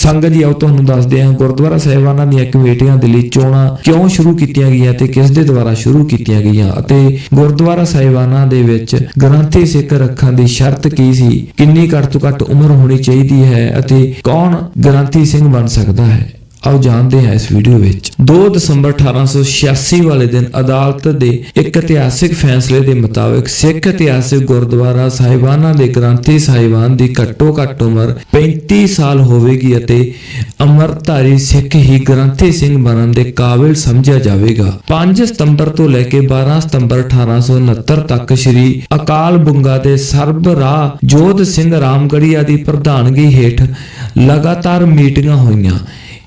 ਸੰਗਤ ਜੀ ਆਓ, ਤੁਹਾਨੂੰ ਦੱਸਦੇ ਹਾਂ, ਗੁਰਦੁਆਰਾ ਸਾਹਿਬਾਨਾਂ ਦੀਆਂ ਕਮੇਟੀਆਂ ਦੇ ਲਈ ਚੋਣਾਂ ਕਿਉਂ ਸ਼ੁਰੂ ਕੀਤੀਆਂ ਗਈਆਂ ਤੇ ਕਿਸ ਦੇ ਦੁਆਰਾ ਸ਼ੁਰੂ ਕੀਤੀਆਂ ਗਈਆਂ ਅਤੇ ਗੁਰਦੁਆਰਾ ਸਾਹਿਬਾਨਾਂ ਦੇ ਵਿੱਚ ਗ੍ਰੰਥੀ ਸਿੱਖ ਰੱਖਣ ਦੀ ਸ਼ਰਤ ਕੀ ਸੀ? ਕਿੰਨੀ ਘੱਟ ਤੋਂ ਘੱਟ ਉਮਰ ਹੋਣੀ ਚਾਹੀਦੀ ਹੈ ਅਤੇ ਕੌਣ ਗ੍ਰੰਥੀ ਸਿੰਘ ਬਣ ਸਕਦਾ ਹੈ? ਆਓ ਜਾਣਦੇ ਹਾਂ ਇਸ ਵੀਡੀਓ ਵਿੱਚ। 2 ਦਸੰਬਰ 1886 ਵਾਲੇ ਦਿਨ ਅਦਾਲਤ ਦੇ ਇੱਕ ਇਤਿਹਾਸਿਕ ਫੈਸਲੇ ਦੇ ਮੁਤਾਬਕ ਸਿੱਖ ਇਤਿਹਾਸਿਕ ਗੁਰਦੁਆਰਾ ਸਾਹਿਬਾਨਾਂ ਦੇ ਗ੍ਰੰਥੀ ਸਾਹਿਬਾਨ ਦੀ ਘੱਟੋ ਘੱਟ ਉਮਰ 35 ਸਾਲ ਹੋਵੇਗੀ ਅਤੇ ਅਮਰਧਾਰੀ ਸਿੱਖ ਹੀ ਗ੍ਰੰਥੀ ਸਿੰਘ ਬਣਨ ਦੇ ਕਾਬਿਲ ਸਮਝਿਆ ਜਾਵੇਗਾ। 5 ਸਤੰਬਰ ਤੋਂ ਲੈ ਕੇ 12 ਸਤੰਬਰ 1869 ਤੱਕ ਸ੍ਰੀ ਅਕਾਲ ਬੁੰਗਾ ਦੇ ਸਰਬ ਰਾਹ ਜੋਧ ਸਿੰਘ ਰਾਮਗੜੀਆ ਦੀ ਪ੍ਰਧਾਨਗੀ ਹੇਠ ਲਗਾਤਾਰ ਮੀਟਿੰਗਾਂ ਹੋਈਆਂ।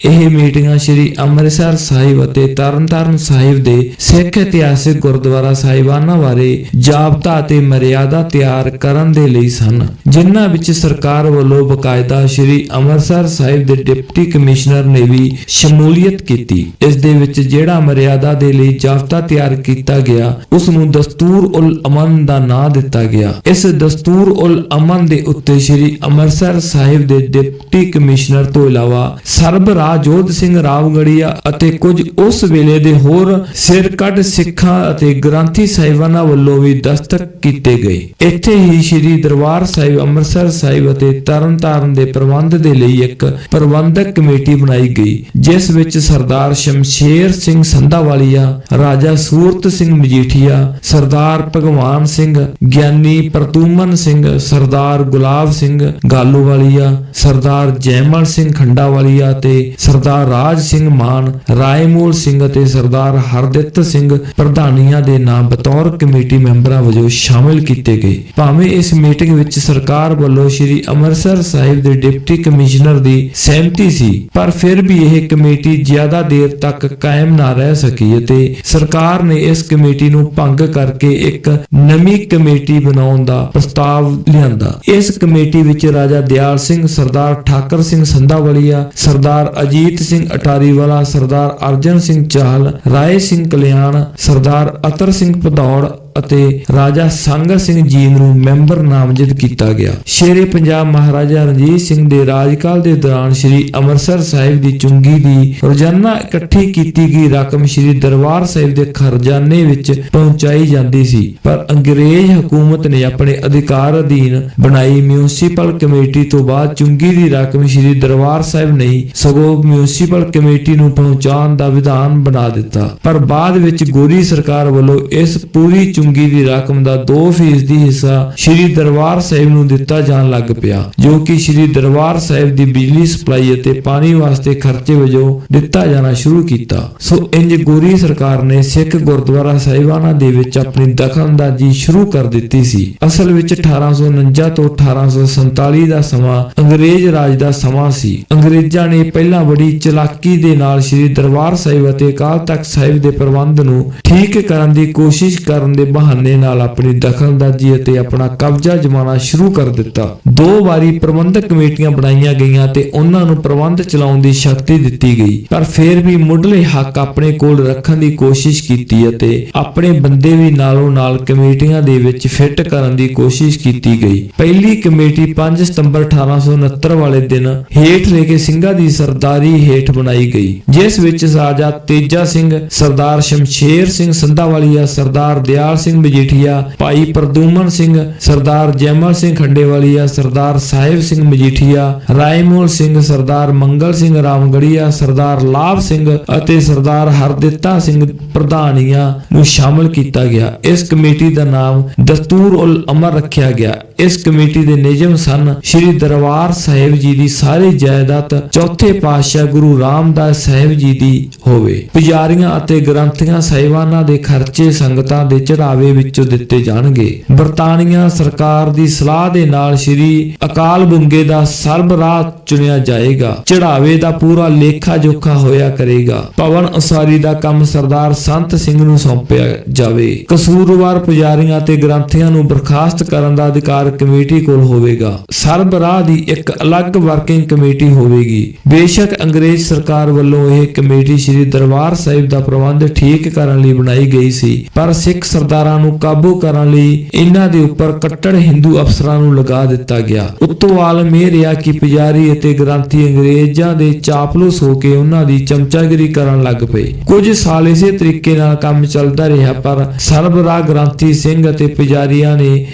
ਇਹ ਮੀਟਿੰਗਾਂ ਸ੍ਰੀ ਅੰਮ੍ਰਿਤਸਰ ਸਾਹਿਬ ਅਤੇ ਤਰਨਤਾਰਨ ਸਾਹਿਬ ਦੇ ਸਿੱਖ ਇਤਿਹਾਸਿਕ ਗੁਰਦੁਆਰਾ ਸਾਹਿਬਾਨਾਂ ਬਾਰੇ ਜਾਬਤਾ ਅਤੇ ਮਰਿਆਦਾ ਤਿਆਰ ਕਰਨ ਦੇ ਲਈ ਸਨ, ਜਿਨ੍ਹਾਂ ਵਿੱਚ ਸਰਕਾਰ ਵੱਲੋਂ ਬਕਾਇਦਾ ਸ੍ਰੀ ਅੰਮ੍ਰਿਤਸਰ ਸਾਹਿਬ ਦੇ ਡਿਪਟੀ ਕਮਿਸ਼ਨਰ ਨੇ ਵੀ ਸ਼ਮੂਲੀਅਤ ਕੀਤੀ। ਇਸ ਦੇ ਵਿੱਚ ਜਿਹੜਾ ਮਰਿਆਦਾ ਦੇ ਲਈ ਜਾਬਤਾ ਤਿਆਰ ਕੀਤਾ ਗਿਆ ਉਸ ਨੂੰ ਦਸਤੂਰ ਉਲ ਅਮਨ ਦਾ ਨਾਂ ਦਿੱਤਾ ਗਿਆ। ਇਸ ਦਸਤੂਰ ਉਲ ਅਮਨ ਦੇ ਉੱਤੇ ਸ੍ਰੀ ਅੰਮ੍ਰਿਤਸਰ ਸਾਹਿਬ ਦੇ ਡਿਪਟੀ ਕਮਿਸ਼ਨਰ ਤੋਂ ਇਲਾਵਾ ਸਰਬਰਾਹ ਜੋਧ ਸਿੰਘ ਰਾਵਗੜੀਆ ਅਤੇ ਕੁਝ ਉਸ ਵੇਲੇ ਦੇ ਹੋਰ ਸਿਰਕੱਢ ਸਿੱਖਾਂ ਅਤੇ ਗ੍ਰੰਥੀ ਸਾਹਿਬਾਨਾਂ ਵੱਲੋਂ ਵੀ ਦਸਤਕ ਕੀਤੇ ਗਏ। ਇੱਥੇ ਹੀ ਸ੍ਰੀ ਦਰਬਾਰ ਸਾਹਿਬ, ਅੰਮ੍ਰਿਤਸਰ ਸਾਹਿਬ ਅਤੇ ਤਰਨਤਾਰਨ ਦੇ ਪ੍ਰਬੰਧ ਦੇ ਲਈ ਇੱਕ ਪ੍ਰਬੰਧਕ ਕਮੇਟੀ ਬਣਾਈ ਗਈ, ਜਿਸ ਵਿੱਚ ਸਰਦਾਰ ਸ਼ਮਸ਼ੇਰ ਸਿੰਘ ਸੰਧਾਵਾਲੀਆ, ਰਾਜਾ ਸੂਰਤ ਸਿੰਘ ਮਜੀਠੀਆ, ਸਰਦਾਰ ਭਗਵਾਨ ਸਿੰਘ, ਗਿਆਨੀ ਪ੍ਰਤੂਮਨ ਸਿੰਘ, ਸਰਦਾਰ ਗੁਲਾਬ ਸਿੰਘ ਗਾਲੂਵਾਲੀਆ, ਸਰਦਾਰ ਜੈਮਲ ਸਿੰਘ ਖੰਡਾਵਾਲੀਆ ਤੇ ਸਰਦਾਰ ਰਾਜ ਸਿੰਘ ਮਾਨ, ਰਾਏਮੂਲ ਸਿੰਘ ਅਤੇ ਸਰਦਾਰ ਹਰਦਿੱਤ ਸਿੰਘ ਪ੍ਰਧਾਨੀਆਂ ਦੇ ਨਾਮ ਬਤੌਰ ਕਮੇਟੀ ਮੈਂਬਰਾਂ ਵਜੋਂ ਸ਼ਾਮਿਲ ਕੀਤੇ ਗਏ। ਭਾਵੇਂ ਇਸ ਮੀਟਿੰਗ ਵਿੱਚ ਸਰਕਾਰ ਵੱਲੋਂ ਸ੍ਰੀ ਅੰਮ੍ਰਿਤਸਰ ਸਾਹਿਬ ਦੇ ਡਿਪਟੀ ਕਮਿਸ਼ਨਰ ਦੀ ਸਹਿਮਤੀ ਸੀ, ਪਰ ਫਿਰ ਵੀ ਇਹ ਕਮੇਟੀ ਜ਼ਿਆਦਾ ਦੇਰ ਤੱਕ ਕਾਇਮ ਨਾ ਰਹਿ ਸਕੀ ਅਤੇ ਸਰਕਾਰ ਨੇ ਇਸ ਕਮੇਟੀ ਨੂੰ ਭੰਗ ਕਰਕੇ ਇੱਕ ਨਵੀਂ ਕਮੇਟੀ ਬਣਾਉਣ ਦਾ ਪ੍ਰਸਤਾਵ ਲਿਆਂਦਾ। ਇਸ ਕਮੇਟੀ ਵਿੱਚ ਰਾਜਾ ਦਿਆਲ ਸਿੰਘ, ਸਰਦਾਰ ਠਾਕਰ ਸਿੰਘ ਸੰਧਾਵਲੀਆ, ਸਰਦਾਰ ਅਜੀਤ ਸਿੰਘ ਅਟਾਰੀਵਾਲਾ ਸਰਦਾਰ ਅਰਜਨ ਸਿੰਘ ਚਾਹਲ ਰਾਏ ਸਿੰਘ ਕਲਿਆਣ ਸਰਦਾਰ ਅਤਰ ਸਿੰਘ ਭਦੌੜ ਅਤੇ ਰਾਜਾ ਸੰਗਤ ਸਿੰਘ ਜੀ ਨੂੰ ਮੈਂਬਰ ਨਾਮਜ਼ਦ ਕੀਤਾ ਗਿਆ। ਸ਼ੇਰੇ ਪੰਜਾਬ ਮਹਾਰਾਜਾ ਰਣਜੀਤ ਸਿੰਘ ਦੇ ਰਾਜਕਾਲ ਦੇ ਦੌਰਾਨ ਸ੍ਰੀ ਅੰਮ੍ਰਿਤਸਰ ਸਾਹਿਬ ਦੀ ਚੁੰਗੀ ਦੀ ਰੋਜ਼ਾਨਾ ਇਕੱਠੀ ਕੀਤੀ ਗਈ ਰਕਮ ਸ੍ਰੀ ਦਰਬਾਰ ਸਾਹਿਬ ਦੇ ਖਰਜਾਨੇ ਵਿੱਚ ਪਹੁੰਚਾਈ ਜਾਂਦੀ ਸੀ। ਪਰ ਅੰਗਰੇਜ਼ ਹਕੂਮਤ ਨੇ ਆਪਣੇ ਅਧਿਕਾਰ ਅਧੀਨ ਬਣਾਈ ਮਿਊਨਿਸਪਲ ਕਮੇਟੀ ਤੋਂ ਬਾਅਦ ਚੁੰਗੀ ਦੀ ਰਕਮ ਸ੍ਰੀ ਦਰਬਾਰ ਸਾਹਿਬ ਨਹੀਂ, ਸਗੋਂ ਮਿਊਨਿਸਪਲ ਕਮੇਟੀ ਨੂੰ ਪਹੁੰਚਾਉਣ ਦਾ ਵਿਧਾਨ ਬਣਾ ਦਿੱਤਾ। ਪਰ ਬਾਅਦ ਵਿੱਚ ਗੋਰੀ ਸਰਕਾਰ ਵੱਲੋਂ ਇਸ ਪੂਰੀ ਚੁੰਗੀ ਦੀ ਰਕਮ ਦਾ 2% ਦੀ ਹਿੱਸਾ ਸ੍ਰੀ ਦਰਬਾਰ ਸਾਹਿਬ ਨੂੰ ਦਿੱਤਾ ਜਾਣ ਲੱਗ ਪਿਆ, ਜੋ ਕਿ ਸ੍ਰੀ ਦਰਬਾਰ ਸਾਹਿਬ ਦੀ ਬਿਜਲੀ ਸਪਲਾਈ ਅਤੇ ਪਾਣੀ ਵਾਸਤੇ ਖਰਚੇ ਵਜੋਂ ਦਿੱਤਾ ਜਾਣਾ ਸ਼ੁਰੂ ਕੀਤਾ। ਸੋ ਇੰਜ ਗੋਰੀ ਸਰਕਾਰ ਨੇ ਸਿੱਖ ਗੁਰਦੁਆਰਾ ਸਾਹਿਬਾਨਾਂ ਦੇ ਵਿੱਚ ਆਪਣੀ ਦਖਲਅੰਦਾਜ਼ੀ ਸ਼ੁਰੂ ਕਰ ਦਿੱਤੀ ਸੀ। ਅਸਲ ਵਿੱਚ 1849 ਤੋਂ 1847 ਦਾ ਸਮਾਂ ਅੰਗਰੇਜ਼ ਰਾਜ ਦਾ ਸਮਾਂ ਸੀ। ਅੰਗਰੇਜ਼ਾਂ ਨੇ ਪਹਿਲਾਂ ਬੜੀ ਚਲਾਕੀ ਦੇ ਨਾਲ ਸ੍ਰੀ ਦਰਬਾਰ ਸਾਹਿਬ ਅਤੇ ਅਕਾਲ ਤਖਤ ਸਾਹਿਬ ਦੇ ਪ੍ਰਬੰਧ ਨੂੰ ਠੀਕ ਕਰਨ ਦੀ ਕੋਸ਼ਿਸ਼ ਕਰਨ ਦੇ ਬਹਾਨੇ ਨਾਲ ਆਪਣੀ ਦਖਲਅੰਦਾਜ਼ੀ ਅਤੇ ਆਪਣਾ ਕਬਜ਼ਾ ਜਮਾਉਣਾ ਸ਼ੁਰੂ ਕਰ ਦਿੱਤਾ। ਦੋ ਵਾਰੀ ਪ੍ਰਬੰਧਕ ਕਮੇਟੀਆਂ ਬਣਾਈਆਂ ਗਈਆਂ ਤੇ ਉਹਨਾਂ ਨੂੰ ਪ੍ਰਬੰਧ ਚਲਾਉਣ ਦੀ ਸ਼ਕਤੀ ਦਿੱਤੀ ਗਈ। ਪਰ ਫਿਰ ਵੀ ਮੁੱਢਲੇ ਹੱਕ ਆਪਣੇ ਕੋਲ ਰੱਖਣ ਦੀ ਕੋਸ਼ਿਸ਼ ਕੀਤੀ ਅਤੇ ਆਪਣੇ ਬੰਦੇ ਵੀ ਨਾਲੋਂ ਨਾਲ ਕਮੇਟੀਆਂ ਦੇ ਵਿੱਚ ਫਿੱਟ ਕਰਨ ਦੀ ਕੋਸ਼ਿਸ਼ ਕੀਤੀ ਗਈ। ਪਹਿਲੀ ਕਮੇਟੀ 5 ਸਤੰਬਰ 1869 ਵਾਲੇ ਦਿਨ ਹੇਠ ਲਿਖੇ ਸਿੰਘਾਂ ਦੀ ਸਰਦਾਰੀ ਹੇਠ ਬਣਾਈ ਗਈ, ਜਿਸ ਵਿੱਚ ਰਾਜਾ ਤੇਜਾ ਸਿੰਘ, ਸਰਦਾਰ ਸ਼ਮਸ਼ੇਰ ਸਿੰਘ ਸੰਧਾਵਾਲੀਆ, ਸਰਦਾਰ ਦਿਆਲ ਸਿੰਘ ਮਜੀਠੀਆ, ਭਾਈ ਪ੍ਰਦੂਮਨ ਸਿੰਘ, ਸਰਦਾਰ ਜੈਮਲ ਸਿੰਘ ਖੰਡੇਵਾਲੀਆ, ਸਰਦਾਰ ਸਾਹਿਬ ਸਿੰਘ ਮਜੀਠੀਆ, ਰਾਏਮੋਲ ਸਿੰਘ, ਸਰਦਾਰ ਮੰਗਲ ਸਿੰਘ ਰਾਮਗੜੀਆ, ਸਰਦਾਰ ਲਾਭ ਸਿੰਘ ਅਤੇ ਸਰਦਾਰ ਹਰਦਿੱਤਾ ਸਿੰਘ ਪ੍ਰਧਾਨੀਆਂ ਨੂੰ ਸ਼ਾਮਲ ਕੀਤਾ ਗਿਆ। ਇਸ ਕਮੇਟੀ ਦਾ ਨਾਮ ਦਸਤੂਰ ਉਲ ਅਮਰ ਰੱਖਿਆ ਗਿਆ। ਇਸ ਕਮੇਟੀ ਦੇ ਨਿਯਮ ਸਨ, ਸ੍ਰੀ ਦਰਬਾਰ ਸਾਹਿਬ ਜੀ ਦੀ ਸਾਰੀ ਜਾਇਦਾਦ ਚੌਥੇ ਪਾਤਸ਼ਾਹ ਗੁਰੂ ਰਾਮਦਾਸ ਸਾਹਿਬ ਜੀ ਦੀ ਹੋਵੇ। ਪੁਜਾਰੀਆਂ ਅਤੇ ਗ੍ਰੰਥੀਆਂ, ਸਾਹਿਬਾਨਾਂ ਦੇ ਖਰਚੇ, ਸੰਗਤਾਂ ਦੇ ਚੜਾ ਚੜਾਵੇ ਵਿੱਚੋਂ ਦਿੱਤੇ ਜਾਣਗੇ। ਬਰਤਾਨੀਆ ਸਰਕਾਰ ਦੀ ਸਲਾਹ ਦੇ ਨਾਲ ਸ੍ਰੀ ਅਕਾਲ ਬੁੰਗੇ ਦਾ ਸਰਬਰਾਹ ਚੁਣਿਆ ਜਾਏਗਾ। ਚੜਾਵੇ ਦਾ ਪੂਰਾ ਲੇਖਾ ਜੋਖਾ ਹੋਇਆ ਕਰੇਗਾ। ਭਵਨ ਉਸਾਰੀ ਦਾ ਕੰਮ ਸਰਦਾਰ ਸੰਤ ਸਿੰਘ ਨੂੰ ਸੌਂਪਿਆ ਜਾਵੇ। ਕਸੂਰਵਾਰ ਪੁਜਾਰੀਆਂ ਅਤੇ ਗ੍ਰੰਥੀਆਂ ਨੂੰ ਬਰਖਾਸਤ ਕਰਨ ਦਾ ਅਧਿਕਾਰ ਕਮੇਟੀ ਕੋਲ ਹੋਵੇਗਾ। ਸਰਬਰਾਹ ਦੀ ਇੱਕ ਅਲੱਗ ਵਰਕਿੰਗ ਕਮੇਟੀ ਹੋਵੇਗੀ। ਬੇਸ਼ੱਕ ਅੰਗਰੇਜ਼ ਸਰਕਾਰ ਵੱਲੋਂ ਇਹ ਕਮੇਟੀ ਸ੍ਰੀ ਦਰਬਾਰ ਸਾਹਿਬ ਦਾ ਪ੍ਰਬੰਧ ਠੀਕ ਕਰਨ ਲਈ ਬਣਾਈ ਗਈ ਸੀ, ਪਰ ਸਿੱਖ ਸਰਦਾਰ ਸਰਕਾਰਾਂ ਨੂੰ ਕਾਬੂ ਕਰਨ ਲਈ ਇਹਨਾਂ ਦੇ ਉੱਪਰ ਕੱਟੜ ਹਿੰਦੂ ਅਫਸਰਾਂ ਨੂੰ ਲਗਾ ਦਿੱਤਾ ਗਿਆ। ਉੱਤੋਂ ਆਲਮ ਇਹ ਰਿਹਾ ਕਿ ਪੁਜਾਰੀ ਅਤੇ ਗ੍ਰੰਥੀ ਅੰਗਰੇਜ਼ਾਂ ਦੇ ਚਾਪਲੂਸ ਹੋ ਕੇ ਉਹਨਾਂ ਦੀ ਚਮਚਾਗਿਰੀ ਕਰਨ ਲੱਗ ਪਏ। ਕੁਝ ਸਾਲ ਇਸੇ ਤਰੀਕੇ ਨਾਲ ਕੰਮ ਚੱਲਦਾ ਰਿਹਾ, ਪਰ ਸਰਬਰਾਹ ਗ੍ਰੰਥੀ ਸਿੰਘ ਅਤੇ ਪੁਜਾਰੀਆਂ ਨੇ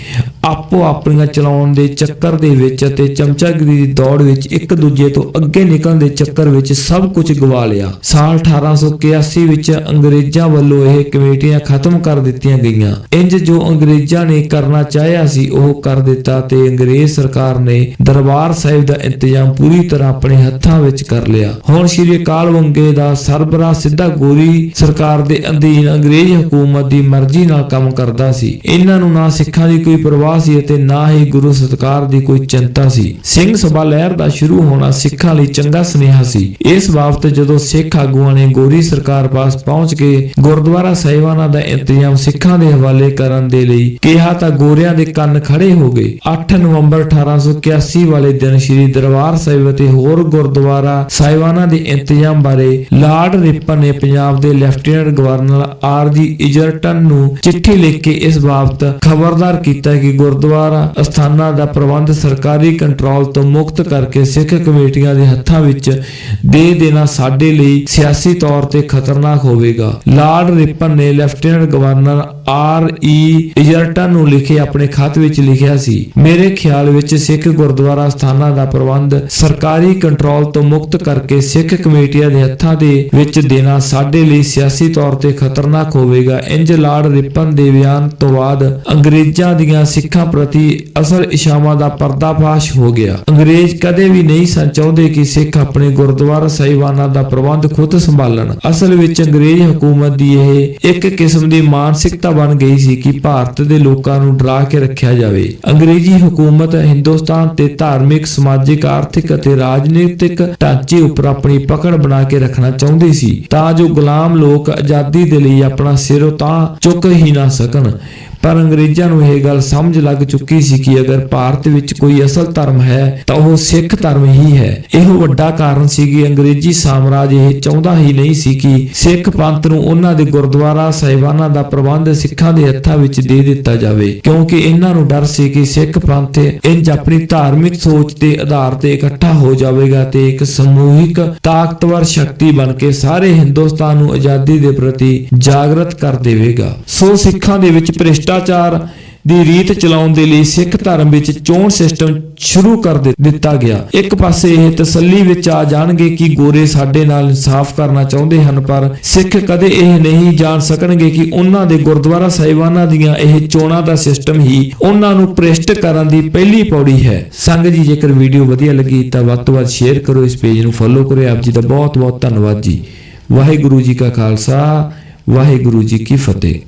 ਆਪੋ ਆਪਣੀਆਂ ਚਲਾਉਣ ਦੇ ਚੱਕਰ ਦੇ ਵਿੱਚ ਅਤੇ ਚਮਚਾਗਿਰੀ ਦੀ ਦੌੜ ਵਿੱਚ ਇੱਕ ਦੂਜੇ ਤੋਂ ਅੱਗੇ ਨਿਕਲਣ ਦੇ ਚੱਕਰ ਵਿੱਚ ਸਭ ਕੁਝ ਗਵਾ ਲਿਆ। ਸਾਲ 1881 ਵਿੱਚ ਅੰਗਰੇਜ਼ਾਂ ਵੱਲੋਂ ਇਹ ਕਮੇਟੀਆਂ ਖਤਮ ਕਰ ਦਿੱਤੀਆਂ ਗਈਆਂ। ਇੰਜ ਜੋ ਅੰਗਰੇਜ਼ਾਂ ਨੇ ਕਰਨਾ ਚਾਹਿਆ ਸੀ, ਉਹ ਕਰ ਦਿੱਤਾ ਤੇ ਅੰਗਰੇਜ਼ ਸਰਕਾਰ ਨੇ ਦਰਬਾਰ ਸਾਹਿਬ ਦਾ ਇੰਤਜ਼ਾਮ ਪੂਰੀ ਤਰ੍ਹਾਂ ਆਪਣੇ ਹੱਥਾਂ ਵਿੱਚ ਕਰ ਲਿਆ। ਹੁਣ ਸ਼੍ਰੀ ਅਕਾਲ ਵੰਗੇ ਦਾ ਸਰਬਰਾਹ ਸਿੱਧਾ ਗੋਰੀ ਸਰਕਾਰ ਦੇ ਅਧੀਨ ਅੰਗਰੇਜ਼ ਹਕੂਮਤ ਦੀ ਮਰਜ਼ੀ ਨਾਲ ਕੰਮ ਕਰਦਾ ਸੀ। ਇਹਨਾਂ ਨੂੰ ਨਾ ਸਿੱਖਾਂ ਦੀ ਕੋਈ ਪਰਵਾਹ ਸੀ ਅਤੇ ਨਾ ਹੀ ਗੁਰੂ ਸਤਕਾਰ ਦੀ ਕੋਈ ਚਿੰਤਾ ਸੀ। ਸਿੰਘ ਸਭਾ ਲਹਿਰ ਦਾ ਸ਼ੁਰੂ ਹੋਣਾ ਸਿੱਖਾਂ ਲਈ ਚੰਗਾ ਸੁਨੇਹਾ ਸੀ। ਇਸ ਬਾਬਤ ਜਦੋਂ ਸਿੱਖ ਆਗੂਆਂ ਨੇ ਗੋਰੀ ਸਰਕਾਰ ਪਾਸ ਪਹੁੰਚ ਕੇ ਗੁਰਦੁਆਰਾ ਸਾਹਿਬਾਨਾਂ ਦਾ ਇੰਤਜ਼ਾਮ ਸਿੱਖਾਂ ਦੇ ਹਵਾਲੇ ਕਰਨ ਦੇ ਲਈ ਕਿਹਾ ਤਾਂ ਗੋਰਿਆਂ ਦੇ ਕੰਨ ਖੜੇ ਹੋ ਗਏ। 8 ਨਵੰਬਰ 1881 ਵਾਲੇ ਦਿਨ ਸ੍ਰੀ ਦਰਬਾਰ ਸਾਹਿਬ ਅਤੇ ਹੋਰ ਗੁਰਦੁਆਰਾ ਸਾਹਿਬਾਨਾਂ ਦੇ ਇੰਤਜ਼ਾਮ ਬਾਰੇ ਲਾਰਡ ਰਿਪਨ ਨੇ ਪੰਜਾਬ ਦੇ ਲੈਫਟੀਨੈਂਟ ਗਵਰਨਰ ਆਰ ਜੀ ਇਜਰਟਨ ਨੂੰ ਚਿੱਠੀ ਲਿਖ ਕੇ ਇਸ ਬਾਬਤ ਖਬਰਦਾਰ ਕੀਤਾ ਕਿ ਗੁਰਦੁਆਰਾ ਅਸਥਾਨਾਂ ਦਾ ਪ੍ਰਬੰਧ ਸਰਕਾਰੀ ਕੰਟਰੋਲ ਤੋਂ ਮੁਕਤ ਕਰਕੇ ਸਿੱਖ ਕਮੇਟੀਆਂ ਦੇ ਹੱਥਾਂ ਵਿੱਚ ਦੇ ਦੇਣਾ ਸਾਡੇ ਲਈ ਸਿਆਸੀ ਤੌਰ ਤੇ ਖਤਰਨਾਕ ਹੋਵੇਗਾ। ਲਾਰਡ ਰਿਪਨ ਨੇ lieutenant governor R E Egerton ਨੂੰ ਲਿਖੇ ਆਪਣੇ ਖਤ ਵਿੱਚ ਲਿਖਿਆ ਸੀ। ਮੇਰੇ ਖਿਆਲ ਵਿੱਚ ਸਿੱਖ ਗੁਰਦੁਆਰਾ ਸਥਾਨਾਂ ਦਾ ਪ੍ਰਬੰਧ ਸਰਕਾਰੀ ਕੰਟਰੋਲ ਤੋਂ ਮੁਕਤ ਕਰਕੇ ਸਿੱਖ ਕਮੇਟੀਆਂ ਦੇ ਹੱਥਾਂ ਦੇ ਵਿੱਚ ਦੇਣਾ ਸਾਡੇ ਲਈ ਸਿਆਸੀ ਤੌਰ ਤੇ ਖਤਰਨਾਕ ਹੋਵੇਗਾ। ਇੰਜ ਲਾਰਡ ਰਿਪਨ ਦੇ ਬਿਆਨ ਤੋਂ ਬਾਅਦ ਅੰਗਰੇਜ਼ਾਂ ਦੀਆਂ ਸਿੱਖਾਂ ਪ੍ਰਤੀ ਅਸਲ ਇਸ਼ਾਵਾਂ ਦਾ ਪਰਦਾਫਾਸ਼ ਹੋ ਗਿਆ। ਅੰਗਰੇਜ਼ ਕਦੇ ਵੀ ਨਹੀਂ ਸਨ ਚਾਹੁੰਦੇ ਕਿ ਸਿੱਖ ਆਪਣੇ ਗੁਰਦੁਆਰਾ ਸਾਹਿਬਾਨਾਂ ਦਾ ਪ੍ਰਬੰਧ ਖੁਦ ਸੰਭਾਲਣ। ਅਸਲ ਵਿੱਚ ਅੰਗਰੇਜ਼ ਹਕੂਮਤ ਦੀ ਇਹ ਇੱਕ ਕਿਸਮ ਦੀ ਮਾਨਸਿਕਤਾ ਬਣ ਗਈ ਸੀ ਕਿ ਭਾਰਤ ਦੇ ਲੋਕਾਂ ਨੂੰ ਡਰਾ ਕੇ ਰੱਖਿਆ ਜਾਵੇ। ਅੰਗਰੇਜ਼ੀ ਹਕੂਮਤ ਹਿੰਦੁਸਤਾਨ ਤੇ ਧਾਰਮਿਕ, ਸਮਾਜਿਕ, ਆਰਥਿਕ ਅਤੇ ਰਾਜਨੀਤਿਕ ਢਾਂਚੇ ਉੱਪਰ ਆਪਣੀ ਪਕੜ ਬਣਾ ਕੇ ਰੱਖਣਾ ਚਾਹੁੰਦੀ ਸੀ। ਤਾਂ ਜੋ ਗੁਲਾਮ ਲੋਕ ਆਜ਼ਾਦੀ ਦੇ ਲਈ ਆਪਣਾ ਸਿਰ ਤਾਂ ਚੁੱਕ ਹੀ ਨਾ ਸਕਣ। ਪਰ ਅੰਗਰੇਜ਼ਾਂ ਨੂੰ ਇਹ ਗੱਲ ਸਮਝ ਲੱਗ ਚੁੱਕੀ ਸੀ ਕਿ ਅਗਰ ਭਾਰਤ ਵਿੱਚ ਕੋਈ ਅਸਲ ਧਰਮ ਹੈ, ਤਾਂ ਉਹ ਸਿੱਖ ਧਰਮ ਹੀ ਹੈ। ਇਹੋ ਵੱਡਾ ਕਾਰਨ ਸੀ ਕਿ ਅੰਗਰੇਜ਼ੀ ਸਾਮਰਾਜ ਇਹ ਚਾਹੁੰਦਾ ਹੀ ਨਹੀਂ ਸੀ ਕਿ ਸਿੱਖ ਪੰਥ ਨੂੰ ਉਹਨਾਂ ਦੇ ਗੁਰਦੁਆਰਾ ਸਾਹਿਬਾਨਾਂ ਦਾ ਪ੍ਰਬੰਧ ਸਿੱਖਾਂ ਦੇ ਹੱਥਾਂ ਵਿੱਚ ਦੇ ਦਿੱਤਾ ਜਾਵੇ। ਕਿਉਂਕਿ ਇਹਨਾਂ ਨੂੰ ਡਰ ਸੀ ਕਿ ਸਿੱਖ ਪੰਥ ਇੰਜ ਆਪਣੀ ਧਾਰਮਿਕ ਸੋਚ ਦੇ ਆਧਾਰ ਤੇ ਇਕੱਠਾ ਹੋ ਜਾਵੇਗਾ ਤੇ ਇੱਕ ਸਮੂਹਿਕ ਤਾਕਤਵਰ ਸ਼ਕਤੀ ਬਣ ਕੇ ਸਾਰੇ ਹਿੰਦੁਸਤਾਨ ਨੂੰ ਆਜ਼ਾਦੀ ਦੇ ਪ੍ਰਤੀ ਜਾਗਰਤ ਕਰ ਦੇਵੇਗਾ। ਸੋ ਸਿੱਖਾਂ ਦੇ ਵਿੱਚ ਭ੍ਰਿਸ਼ਟ ਭ੍ਰਿਸ਼ਟਾਚਾਰ ਦੀ ਰੀਤ ਚਲਾਉਣ ਦੇ ਲਈ ਸਿੱਖ ਧਰਮ ਵਿੱਚ ਚੋਣ ਸਿਸਟਮ ਸ਼ੁਰੂ ਕਰ ਦਿੱਤਾ ਗਿਆ। ਇੱਕ ਪਾਸੇ ਇਹ ਤਸੱਲੀ ਵਿੱਚ ਆ ਜਾਣਗੇ ਕਿ ਗੋਰੇ ਸਾਡੇ ਨਾਲ ਇਨਸਾਫ ਕਰਨਾ ਚਾਹੁੰਦੇ ਹਨ, ਪਰ ਸਿੱਖ ਕਦੇ ਇਹ ਨਹੀਂ ਜਾਣ ਸਕਣਗੇ ਕਿ ਉਹਨਾਂ ਦੇ ਗੁਰਦੁਆਰਾ ਸਾਹਿਬਾਨਾਂ ਦੀਆਂ ਇਹ ਚੋਣਾਂ ਦਾ ਸਿਸਟਮ ਹੀ ਉਹਨਾਂ ਨੂੰ ਭ੍ਰਿਸ਼ਟ ਕਰਨ ਦੀ ਪਹਿਲੀ ਪੌੜੀ ਹੈ। ਸੰਗਤ ਜੀ, ਜੇਕਰ ਵੀਡੀਓ ਵਧੀਆ ਲੱਗੀ ਤਾਂ ਵੱਧ ਤੋਂ ਵੱਧ ਸ਼ੇਅਰ ਕਰੋ, ਇਸ ਪੇਜ ਨੂੰ ਫੋਲੋ ਕਰੋ ਆਪ ਜੀ ਦਾ ਬਹੁਤ ਬਹੁਤ ਧੰਨਵਾਦ ਜੀ। ਵਾਹਿਗੁਰੂ ਜੀ ਕਾ ਖਾਲਸਾ, ਵਾਹਿਗੁਰੂ ਜੀ ਕੀ ਫਤਿਹ।